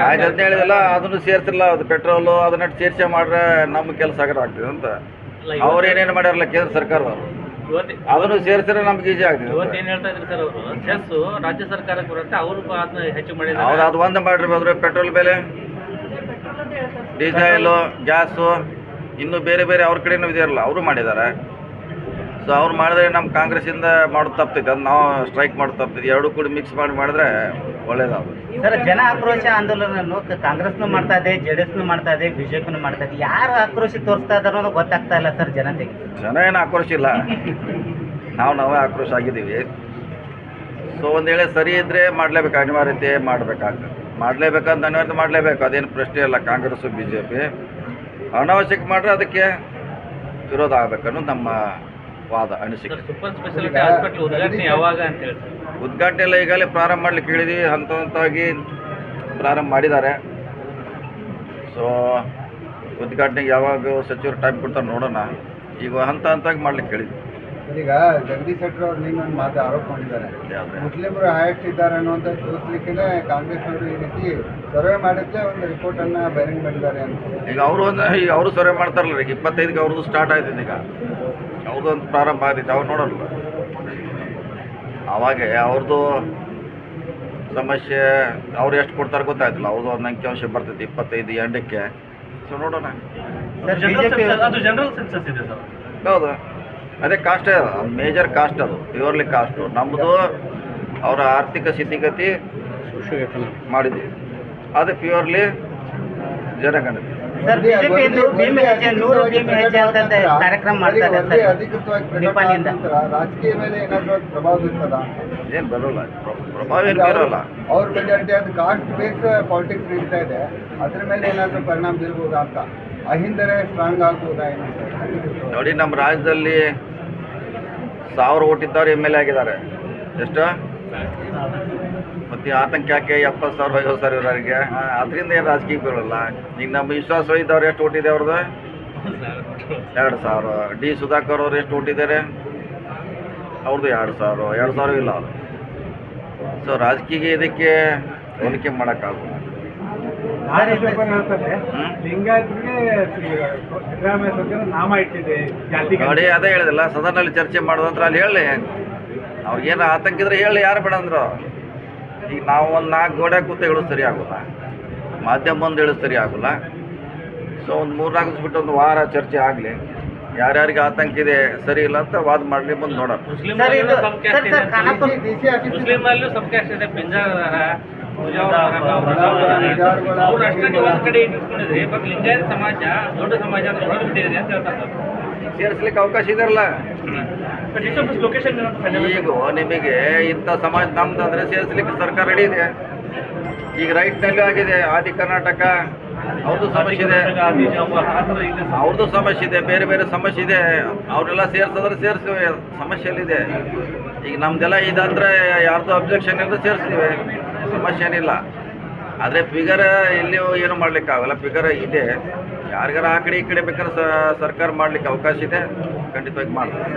ಆಯ್ತು ಅಂತ ಹೇಳಿದಲ್ಲ ಅದನ್ನು ಸೇರ್ತಿಲ್ಲ ಅದು ಪೆಟ್ರೋಲು ಅದನ್ನ ಚರ್ಚೆ ಮಾಡ್ರೆ ನಮ್ಮ ಕೆಲಸ ಆಗರ ಆಗ್ತದೆ ಅಂತ. ಅವ್ರು ಏನೇನು ಮಾಡ್ಯಾರಲ್ಲ ಕೇಂದ್ರ ಸರ್ಕಾರದವರು. ಅದನ್ನು ಸೇರಿಸಿದ್ರೆ ನಮ್ಗೆ ಈಜಿ ಆಗ್ತದೆ ಇವತ್ತು ಏನ್ ಹೇಳ್ತಾ ಇದ್ರಿ ಸರ್ ಅವರು? ಸೆಸ್ ರಾಜ್ಯ ಸರ್ಕಾರಕ್ಕೆ ಬರುತ್ತೆ ಅವರು ಅದನ್ನ ಹೆಚ್ಚು ಅವ್ರು ಮಾಡಿದ್ದಾರೆ ಅದು ಒಂದು ಮಾಡಿರ್ಬೋದ್ರೆ ಪೆಟ್ರೋಲ್ ಬೆಲೆ ಡೀಸೆಲು ಗ್ಯಾಸು ಇನ್ನು ಬೇರೆ ಬೇರೆ ಅವ್ರ ಕಡೆನೂ ಇದೆಯಲ್ಲ ಅವರು ಮಾಡಿದ್ದಾರೆ. ಸೊ ಅವ್ರು ಮಾಡಿದ್ರೆ ನಮ್ಮ ಕಾಂಗ್ರೆಸ್ಸಿಂದ ಮಾಡೋದು ತಪ್ತೈತೆ ಅದು ನಾವು ಸ್ಟ್ರೈಕ್ ಮಾಡೋದು ತಪ್ತೈತೆ ಎರಡೂ ಕೂಡ ಮಿಕ್ಸ್ ಮಾಡಿ ಮಾಡಿದ್ರೆ ಒಳ್ಳೇದಾಗುತ್ತೆ. ಸರ್ ಜನ ಆಕ್ರೋಶ ಆಂದೋಲನವನ್ನು ಕಾಂಗ್ರೆಸ್ನು ಮಾಡ್ತಾ ಇದೆ ಜೆ ಡಿ ಎಸ್ನು ಮಾಡ್ತಾ ಇದೆ ಬಿಜೆಪಿನೂ ಮಾಡ್ತಾ ಇದೆ. ಯಾರು ಆಕ್ರೋಶ ತೋರಿಸ್ತಾ ಇದಾರೋ ಅನ್ನೋದು ಗೊತ್ತಾಗ್ತಾ ಇಲ್ಲ ಸರ್ ಜನತೆಗೆ. ಜನ ಏನು ಆಕ್ರೋಶ ಇಲ್ಲ. ನಾವು ನಾವೇ ಆಕ್ರೋಶ ಆಗಿದ್ದೀವಿ. ಸೊ ಒಂದು ವೇಳೆ ಸರಿ ಇದ್ದರೆ ಮಾಡಲೇಬೇಕು ಅನಿವಾರ್ಯತೆ ಮಾಡಬೇಕಾಗ್ತದೆ. ಮಾಡಲೇಬೇಕಂತ ಅನಿವಾರ್ಯತೆ ಮಾಡಲೇಬೇಕು. ಅದೇನು ಪ್ರಶ್ನೆ ಇಲ್ಲ ಕಾಂಗ್ರೆಸ್ಸು ಬಿ ಜೆ ಪಿ ಅನಾವಶ್ಯಕ ಮಾಡಿದ್ರೆ ಅದಕ್ಕೆ ವಿರೋಧ ಆಗಬೇಕನ್ನೋದು ನಮ್ಮ ವಾದ ಅನಿಸಿಕೆ. ಸೂಪರ್ ಸ್ಪೆಷಾಲಿಟಿ ಹಾಸ್ಪಿಟಲ್ ಉದ್ಘಾಟನೆ ಯಾವಾಗ ಅಂತ ಹೇಳ್ತಾರೆ? ಉದ್ಘಾಟನೆ ಎಲ್ಲ ಈಗಾಗಲೇ ಪ್ರಾರಂಭ ಮಾಡ್ಲಿಕ್ಕೆ ಹೇಳಿದ್ವಿ ಹಂತ ಹಂತವಾಗಿ ಪ್ರಾರಂಭ ಮಾಡಿದ್ದಾರೆ. ಸೊ ಉದ್ಘಾಟನೆಗೆ ಯಾವಾಗ ಸಚಿವರು ಟೈಮ್ ಕೊಡ್ತಾರೆ ನೋಡೋಣ. ಈಗ ಹಂತ ಹಂತವಾಗಿ ಮಾಡ್ಲಿಕ್ಕೆ ಹೇಳಿದ್ವಿ. ಈಗ ಜಗದೀಶ್ ಶೆಟ್ಟರ್ ಅವ್ರು ನಿನ್ನ ಒಂದು ಮಾತು ಆರೋಪ ಮಾಡಿದ್ದಾರೆ? ಮುಸ್ಲಿಮರು ಹೈಯೆಸ್ಟ್ ಇದ್ದಾರೆ ಅನ್ನುವಂಥ ತೋರಿಸ್ಲಿಕ್ಕೆ ಕಾಂಗ್ರೆಸ್ ಅವರು ಈ ರೀತಿ ಸರ್ವೆ ಮಾಡಿದ್ದೆ ಒಂದು ರಿಪೋರ್ಟ್ ಅನ್ನ ಬಹಿರಂಗ ಮಾಡಿದ್ದಾರೆ ಅಂತ. ಈಗ ಅವರು ಒಂದು ಈಗ ಅವರು ಸರ್ವೆ ಮಾಡ್ತಾರಲ್ಲ ಈಗ ಇಪ್ಪತ್ತೈದಕ್ಕೆ ಅವ್ರದ್ದು ಸ್ಟಾರ್ಟ್ ಆಯ್ತು ಈಗ ಒಂದು ಪ್ರಾರಂಭ ಆಗಿದೆ ಅವ್ರು ನೋಡಲ್ಲ ಅವಾಗೆ ಅವ್ರದ್ದು ಸಮಸ್ಯೆ ಅವ್ರು ಎಷ್ಟು ಕೊಡ್ತಾರೆ ಗೊತ್ತಾಯ್ತಿಲ್ಲ ಅವ್ರದ್ದು ಒಂದು ಅಂಕಿಅಂಶ ಬರ್ತೈತಿ ಇಪ್ಪತ್ತೈದು ಎಂಡಕ್ಕೆ ಸೊ ನೋಡೋಣ. ಸರ್ ಬಿಜೆಪಿ ಅದು ಜನರಲ್ ಸೆನ್ಸಸ್ ಇದೆ ಸರ್ ಹೌದು. ಅದೇ ಕಾಸ್ಟ್ ಮೇಜರ್ ಕಾಸ್ಟ್ ಅದು ಪ್ಯೂರ್ಲಿ ಕಾಸ್ಟು ನಮ್ಮದು ಅವರ ಆರ್ಥಿಕ ಸ್ಥಿತಿಗತಿ ಮಾಡಿದ್ವಿ. ಅದು ಪ್ಯೂರ್ಲಿ ಜನಗಣತಿ. ಸರ್ ಬಿಜೆಪಿ ಇಂದು ಭೀಮೆ ಹೆಜ್ಜೆ ನೂರು ಭೀಮೆ ಹೆಜ್ಜೆ ಅಂತ ಕಾರ್ಯಕ್ರಮ ಮಾಡ್ತಾರೆ ಸರ್ ಅಧಿಕೃತವಾಗಿ ನಂತರ ರಾಜಕೀಯ ಮೇಲೆ ಏನಾದರೂ ಪ್ರಭಾವ ಬೀರ್ತದ ಏನು ಬರೋಲ್ಲ ಪ್ರಭಾವ ಏನು ಬೀರೋಲ್ಲ. ಅವ್ರ ಮೆಜಾರಿಟಿ ಅದು ಕಾಸ್ಟ್ ಬೇಸ್ ಪಾಲಿಟಿಕ್ಸ್ ನಡೀತಾ ಇದೆ. ಅದ್ರ ಮೇಲೆ ಏನಾದರೂ ಪರಿಣಾಮ ಬೀರ್ಬೋದಾ ಅಂತ. ಅಹಿಂದರೆ ಸ್ಟ್ರಾಂಗ್ ಆಗ್ಬೋದಾ ಏನು ನೋಡಿ ನಮ್ಮ ರಾಜ್ಯದಲ್ಲಿ ಸಾವಿರ ಓಟ್ ಇದ್ದವ್ರು ಎಂ ಎಲ್ ಎ ಆಗಿದ್ದಾರೆ. ಎಷ್ಟು? ಮತ್ತು ಆತಂಕ ಯಾಕೆ ಎಪ್ಪತ್ತು ಸಾವಿರ ಐವತ್ತು ಸಾವಿರ ಇರೋರಿಗೆ? ಅದರಿಂದ ಏನು ರಾಜಕೀಯ ಬೀಳಲ್ಲ? ಈಗ ನಮ್ಮ ವಿಶ್ವಾಸ ಇದ್ದವ್ರು ಎಷ್ಟು ಓಟ್ ಇದೆ ಅವ್ರದ್ದು? ಎರಡು ಸಾವಿರ. ಡಿ ಸುಧಾಕರ್ ಅವ್ರು ಎಷ್ಟು ಓಟ್ ಇದ್ದಾರೆ ಅವ್ರದ್ದು ಎರಡು ಸಾವಿರ. ಎರಡು ಸಾವಿರ ಇಲ್ಲ ಅವರು. ಸೊ ರಾಜಕೀಯ ಇದಕ್ಕೆ ಹೋಲಿಕೆ ಮಾಡೋಕ್ಕಾಗಲ್ಲ. ನೋಡಿ ಅದೇ ಹೇಳಿದಲ್ಲ ಸದನಲ್ಲಿ ಚರ್ಚೆ ಮಾಡೋದಂದ್ರೆ ಅಲ್ಲಿ ಹೇಳಿ ಅವ್ರಿಗೇನು ಆತಂಕ ಇದ್ರೆ ಹೇಳಿ ಯಾರು ಬೇಡ ಅಂದ್ರು. ಈಗ ನಾವು ಒಂದು ನಾಲ್ಕು ಗೋಡೆ ಕೂತ ಹೇಳೋದು ಸರಿ ಆಗೋಲ್ಲ ಮಾಧ್ಯಮ ಬಂದು ಹೇಳೋದು ಸರಿ ಆಗೋಲ್ಲ. ಸೊ ಒಂದು ಮೂರು ನಾಲ್ಕು ಬಿಟ್ಟು ಒಂದು ವಾರ ಚರ್ಚೆ ಆಗಲಿ. ಯಾರ್ಯಾರಿಗೆ ಆತಂಕ ಇದೆ ಸರಿ ಇಲ್ಲ ಅಂತ ವಾದ ಮಾಡಲಿ ಬಂದು ನೋಡೋಣ. ಸೇರಿಸ್ಲಿಕ್ಕೆ ಅವಕಾಶ ಇದೆಯಲ್ಲ? ಈಗ ನಿಮಗೆ ಇಂಥ ಸಮಾಜ ನಮ್ದು ಅಂದರೆ ಸೇರಿಸ್ಲಿಕ್ಕೆ ಸರ್ಕಾರ ರೆಡಿ ಇದೆ. ಈಗ ರೈಟ್ನಲ್ಲಿ ಆಗಿದೆ ಆದಿ ಕರ್ನಾಟಕ ಅವ್ರದ್ದು ಸಮಸ್ಯೆ ಇದೆ. ಅವ್ರದ್ದು ಸಮಸ್ಯೆ ಇದೆ ಬೇರೆ ಬೇರೆ ಸಮಸ್ಯೆ ಇದೆ. ಅವರೆಲ್ಲ ಸೇರ್ಸಿದ್ರೆ ಸೇರಿಸ್ತೀವಿ ಸಮಸ್ಯೆಯಲ್ಲಿದೆ. ಈಗ ನಮ್ದೆಲ್ಲ ಇದಂದ್ರೆ ಯಾರ್ದು ಅಬ್ಜೆಕ್ಷನ್ ಇಲ್ಲದೆ ಸೇರಿಸ್ತೀವಿ ಸಮಸ್ಯೆ ಏನಿಲ್ಲ ಆದರೆ ಫಿಗರ್ ಇಲ್ಲಿ ಏನು ಮಾಡ್ಲಿಕ್ಕೆ ಆಗಲ್ಲ ಫಿಗರ್ ಇದೆ. ಯಾರಿಗಾರ ಆ ಕಡೆ ಈ ಕಡೆ ಬೇಕಾದ್ರೆ ಸರ್ಕಾರ ಮಾಡ್ಲಿಕ್ಕೆ ಅವಕಾಶ ಇದೆ ಖಂಡಿತವಾಗಿ ಮಾಡ್ತಾರೆ.